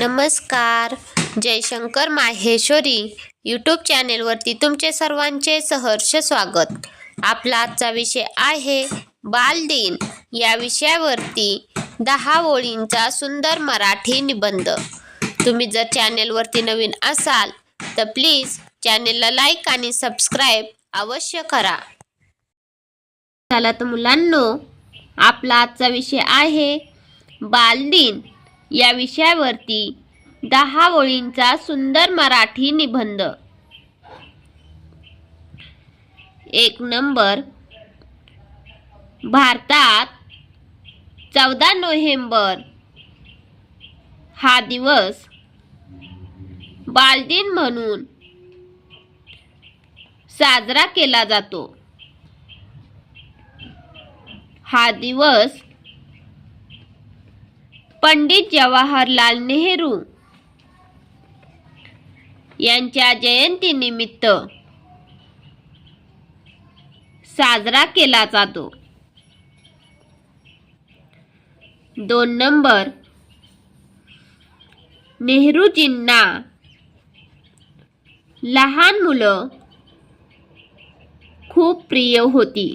नमस्कार. जयशंकर माहेश्वरी यूट्यूब चॅनेलवरती तुमचे सर्वांचे सहर्ष स्वागत. आपला आजचा विषय आहे बालदिन या विषयावरती दहा ओळींचा सुंदर मराठी निबंध. तुम्ही जर चॅनेलवरती नवीन असाल तर प्लीज चॅनेलला लाईक आणि सबस्क्राईब अवश्य करा. चला तर मुलांनो आपला आजचा विषय आहे बालदिन या विषयावरती दहा ओळींचा सुंदर मराठी निबंध. एक नंबर. भारतात चौदा नोव्हेंबर हा दिवस बालदिन म्हणून साजरा केला जातो. हा दिवस पंडित जवाहरलाल नेहरू यांच्या जयंतीनिमित्त साजरा केला जातो. दोन नंबर नेहरूजींना लहान मुलं खूप प्रिय होती.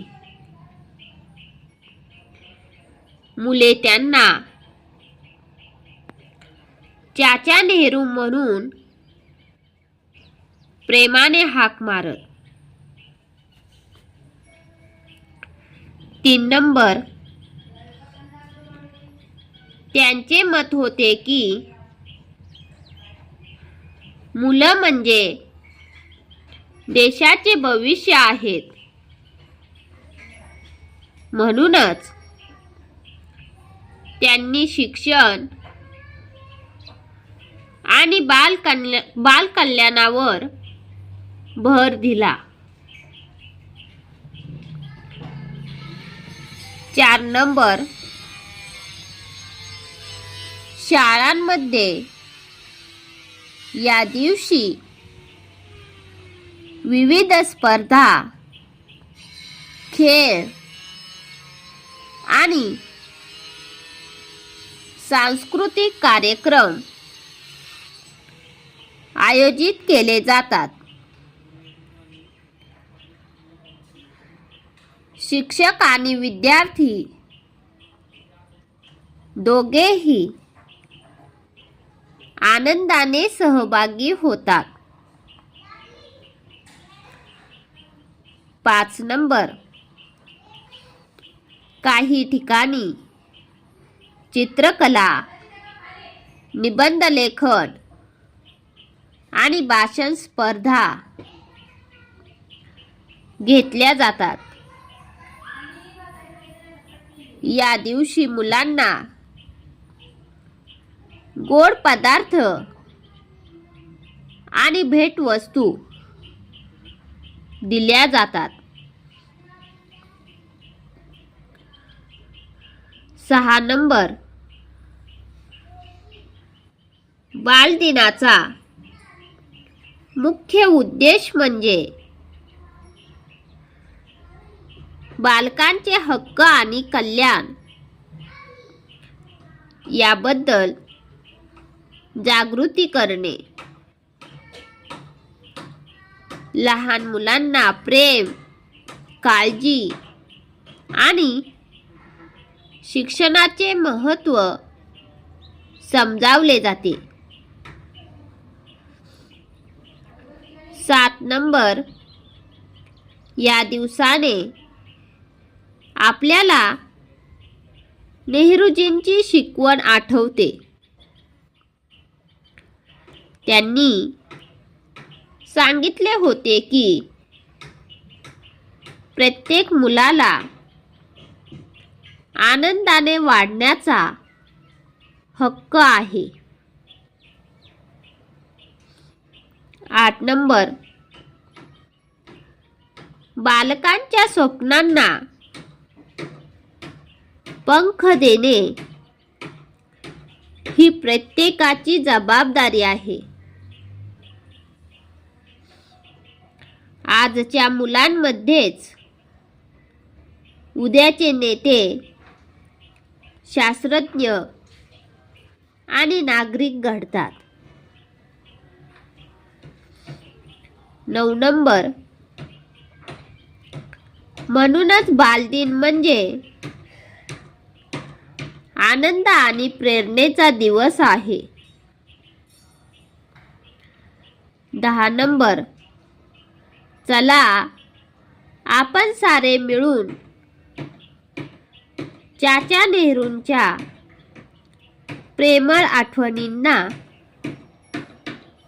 मुले त्यांना चाचा नेहरू म्हणून प्रेमाने हाक मारत. तीन नंबर. त्यांचे मत होते की मुलं म्हणजे देशाचे भविष्य आहेत. म्हणूनच त्यांनी शिक्षण आणि बालकल्या बालकल्याणावर भर दिला. चार नंबर. शाळांमध्ये या दिवशी विविध स्पर्धा खेळ आणि सांस्कृतिक कार्यक्रम आयोजित केले जातात. शिक्षक आणि विद्यार्थी दोघेही आनंदाने सहभागी होतात. पाच नंबर. काही ठिकाणी चित्रकला निबंध लेखन आणि भाषण स्पर्धा घेतल्या जातात. या दिवशी मुलांना गोड पदार्थ आणि भेटवस्तू दिल्या जातात. सहा नंबर. बालदिनाचा मुख्य उद्देश म्हणजे बालकांचे हक्क आणि कल्याण. याबद्दल जागृती करणे. लहान मुलांना प्रेम काळजी आणि शिक्षणाचे महत्त्व समजावले जाते. सात नंबर. या दिवसाने आपल्याला नेहरूजींची शिकवण आठवते. त्यांनी सांगितले होते की प्रत्येक मुलाला आनंदाने वाढण्याचा हक्क आहे. आठ नंबर. बालकांच्या स्वप्नांना पंख देणे ही प्रत्येकाची जबाबदारी आहे. आजच्या मुलांमध्येच उद्याचे नेते शास्त्रज्ञ आणि नागरिक घडतात. नऊ नंबर. म्हणूनच बालदिन म्हणजे आनंद आणि प्रेरणेचा दिवस आहे. दहा नंबर. चला आपण सारे मिळून चाचा नेहरूंच्या प्रेमळ आठवणींना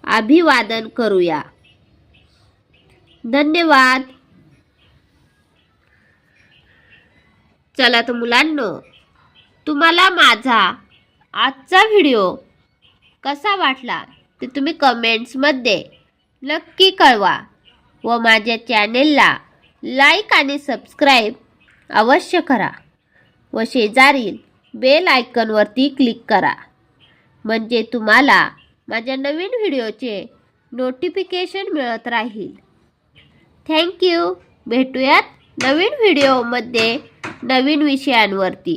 अभिवादन करूया. धन्यवाद. चला तर मुलांनो तुम्हाला माझा आजचा व्हिडिओ कसा वाटला ते तुम्ही कमेंट्समध्ये नक्की कळवा व माझ्या चॅनेलला लाईक आणि सबस्क्राईब अवश्य करा व शेजारील बेल आयकनवरती क्लिक करा. म्हणजे तुम्हाला माझ्या नवीन व्हिडिओचे नोटिफिकेशन मिळत राहील. थँक्यू भेटूयात नवीन व्हिडिओमध्ये नवीन विषयांवरती.